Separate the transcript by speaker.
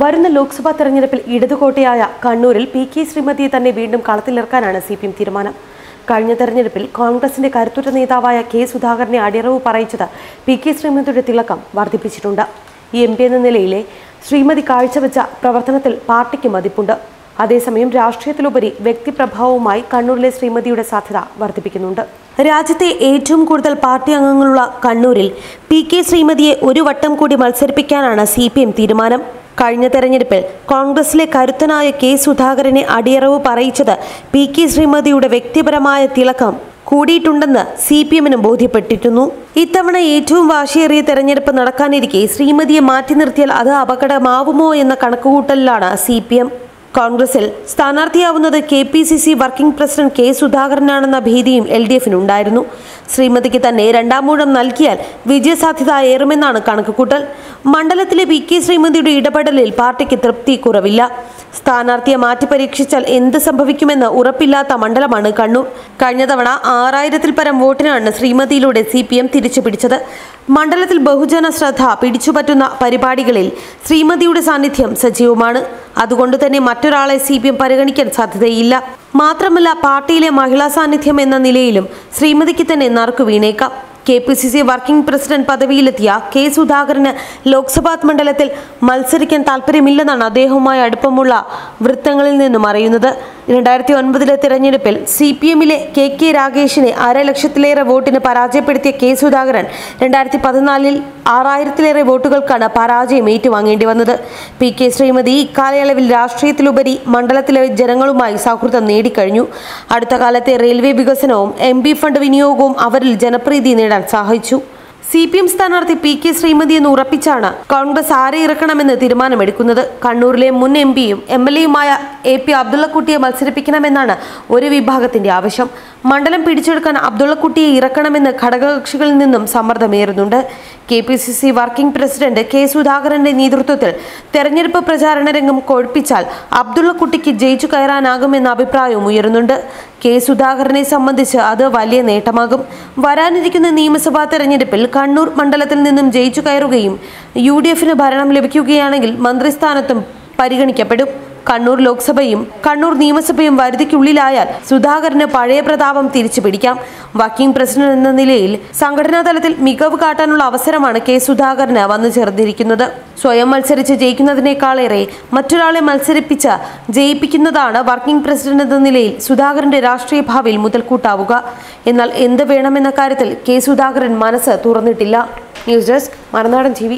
Speaker 1: വരുന്ന ലോക്സഭാ തെരഞ്ഞെടുപ്പിൽ ഇടതുകോട്ടയായ കണ്ണൂരിൽ പി കെ ശ്രീമതിയെ തന്നെ വീണ്ടും കളത്തിലിറക്കാനാണ് സി പി എം തീരുമാനം. കഴിഞ്ഞ തെരഞ്ഞെടുപ്പിൽ കോൺഗ്രസിന്റെ കരുത്തുറ്റ നേതാവായ കെ സുധാകരനെ അടിയറവ് പറയിച്ചത് പി കെ ശ്രീമതിയുടെ തിളക്കം വർദ്ധിപ്പിച്ചിട്ടുണ്ട്. ഈ എം പി എന്ന നിലയിലെ ശ്രീമതി കാഴ്ചവെച്ച പ്രവർത്തനത്തിൽ പാർട്ടിക്ക് മതിപ്പുണ്ട്. അതേസമയം രാഷ്ട്രീയത്തിലുപരി വ്യക്തിപ്രഭാവവുമായി കണ്ണൂരിലെ ശ്രീമതിയുടെ സാധ്യത വർദ്ധിപ്പിക്കുന്നുണ്ട്. രാജ്യത്തെ ഏറ്റവും കൂടുതൽ പാർട്ടി അംഗങ്ങളുള്ള കണ്ണൂരിൽ പി കെ ശ്രീമതിയെ ഒരു വട്ടം കൂടി മത്സരിപ്പിക്കാനാണ് സി തീരുമാനം. കഴിഞ്ഞ തെരഞ്ഞെടുപ്പിൽ കോൺഗ്രസിലെ കരുത്തനായ കെ സുധാകരനെ അടിയറവ് പറയിച്ചത് പി കെ ശ്രീമതിയുടെ വ്യക്തിപരമായ തിളക്കം കൂടിയിട്ടുണ്ടെന്ന് സി പി എമ്മിനും ബോധ്യപ്പെട്ടിരുന്നു. ഇത്തവണ ഏറ്റവും വാശിയേറിയ തെരഞ്ഞെടുപ്പ് നടക്കാനിരിക്കെ ശ്രീമതിയെ മാറ്റി നിർത്തിയാൽ അത് അപകടമാവുമോ എന്ന കണക്കുകൂട്ടലിലാണ് സി പി എം കോൺഗ്രസിൽ സ്ഥാനാർത്ഥിയാവുന്നത് K P C C working president K സുധാകരനാണെന്ന ഭീതിയും എൽ ഡി എഫിനുണ്ടായിരുന്നു ശ്രീമതിക്ക് തന്നെ രണ്ടാം മൂഴം നൽകിയാൽ വിജയസാധ്യത ഏറുമെന്നാണ് കണക്കുകൂട്ടൽ. മണ്ഡലത്തിലെ വി കെ ശ്രീമതിയുടെ ഇടപെടലിൽ പാർട്ടിക്ക് തൃപ്തി കുറവില്ല. സ്ഥാനാർത്ഥിയെ മാറ്റി പരീക്ഷിച്ചാൽ എന്ത് സംഭവിക്കുമെന്ന് ഉറപ്പില്ലാത്ത മണ്ഡലമാണ് കണ്ണൂർ. കഴിഞ്ഞ തവണ ആറായിരത്തിൽ പരം വോട്ടിനാണ് ശ്രീമതിയിലൂടെ സി പി എം തിരിച്ചു പിടിച്ചത്. മണ്ഡലത്തിൽ ബഹുജന ശ്രദ്ധ പിടിച്ചുപറ്റുന്ന പരിപാടികളിൽ ശ്രീമതിയുടെ സാന്നിധ്യം സജീവമാണ്. അതുകൊണ്ട് തന്നെ മറ്റൊരാളെ സി പി എം പരിഗണിക്കാൻ സാധ്യതയില്ല. മാത്രമല്ല പാർട്ടിയിലെ മഹിളാ സാന്നിധ്യം എന്ന നിലയിലും ശ്രീമതിക്ക് തന്നെ നറുക്കു വീണേക്കാം. K P C C working president പദവിയിലെത്തിയ K സുധാകരന് ലോക്സഭാ മണ്ഡലത്തിൽ മത്സരിക്കാൻ താല്പര്യമില്ലെന്നാണ് അദ്ദേഹവുമായി അടുപ്പമുള്ള വൃത്തങ്ങളിൽ നിന്നും അറിയുന്നത്. രണ്ടായിരത്തി ഒൻപതിലെ തിരഞ്ഞെടുപ്പിൽ സി പി എമ്മിലെ കെ കെ രാഗേഷിനെ അരലക്ഷത്തിലേറെ വോട്ടിന് പരാജയപ്പെടുത്തിയ കെ സുധാകരൻ രണ്ടായിരത്തി പതിനാലിൽ ആറായിരത്തിലേറെ വോട്ടുകൾക്കാണ് പരാജയം ഏറ്റുവാങ്ങേണ്ടി വന്നത്. പി കെ ശ്രീമതി ഇക്കാലയളവിൽ രാഷ്ട്രീയത്തിലുപരി മണ്ഡലത്തിലെ ജനങ്ങളുമായി സൗഹൃദം നേടിക്കഴിഞ്ഞു. അടുത്ത കാലത്തെ റെയിൽവേ വികസനവും എം ഫണ്ട് വിനിയോഗവും അവരിൽ ജനപ്രീതി നേടാൻ സഹായിച്ചു. സി പി എം സ്ഥാനാർത്ഥി പി കെ ശ്രീമതി എന്ന് ഉറപ്പിച്ചാണ് കോൺഗ്രസ് ആരെ ഇറക്കണമെന്ന് തീരുമാനമെടുക്കുന്നത്. കണ്ണൂരിലെ മുൻ എം പിയും എം എൽ എയുമായ എ പി അബ്ദുള്ളക്കുട്ടിയെ മത്സരിപ്പിക്കണമെന്നാണ് ഒരു വിഭാഗത്തിന്റെ ആവശ്യം. മണ്ഡലം പിടിച്ചെടുക്കാൻ അബ്ദുള്ളക്കുട്ടിയെ ഇറക്കണമെന്ന് ഘടകകക്ഷികളിൽ നിന്നും സമ്മർദ്ദമേറുന്നുണ്ട്. K P C C working president K സുധാകരന്റെ നേതൃത്വത്തിൽ തെരഞ്ഞെടുപ്പ് പ്രചാരണ രംഗം കൊഴുപ്പിച്ചാൽ അബ്ദുള്ളക്കുട്ടിക്ക് ജയിച്ചു കയറാനാകുമെന്ന അഭിപ്രായവും ഉയരുന്നുണ്ട്. കെ സുധാകരനെ സംബന്ധിച്ച് അത് വലിയ നേട്ടമാകും. വരാനിരിക്കുന്ന നിയമസഭാ തെരഞ്ഞെടുപ്പിൽ കണ്ണൂർ മണ്ഡലത്തിൽ നിന്നും ജയിച്ചു കയറുകയും യു ഡി എഫിന് ഭരണം ലഭിക്കുകയാണെങ്കിൽ മന്ത്രിസ്ഥാനത്തും പരിഗണിക്കപ്പെടും. കണ്ണൂർ ലോക്സഭയും കണ്ണൂർ നിയമസഭയും വരുതിക്കുള്ളിലായാൽ സുധാകരന് പഴയ പ്രതാപം തിരിച്ചു പിടിക്കാം വർക്കിംഗ് പ്രസിഡന്റ് എന്ന നിലയിൽ സംഘടനാ തലത്തിൽ മികവ് കാട്ടാനുള്ള അവസരമാണ് കെ സുധാകരന് വന്നു ചേർന്നിരിക്കുന്നത്. സ്വയം മത്സരിച്ച് ജയിക്കുന്നതിനേക്കാളേറെ മറ്റൊരാളെ മത്സരിപ്പിച്ച് ജയിപ്പിക്കുന്നതാണ് വർക്കിംഗ് പ്രസിഡന്റ് എന്ന നിലയിൽ സുധാകരന്റെ രാഷ്ട്രീയ ഭാവിയിൽ മുതൽക്കൂട്ടാവുക. എന്നാൽ എന്ത് വേണമെന്ന കാര്യത്തിൽ കെ സുധാകരൻ മനസ്സ് തുറന്നിട്ടില്ല. ന്യൂസ് ഡെസ്ക് മറുനാടൻ ടി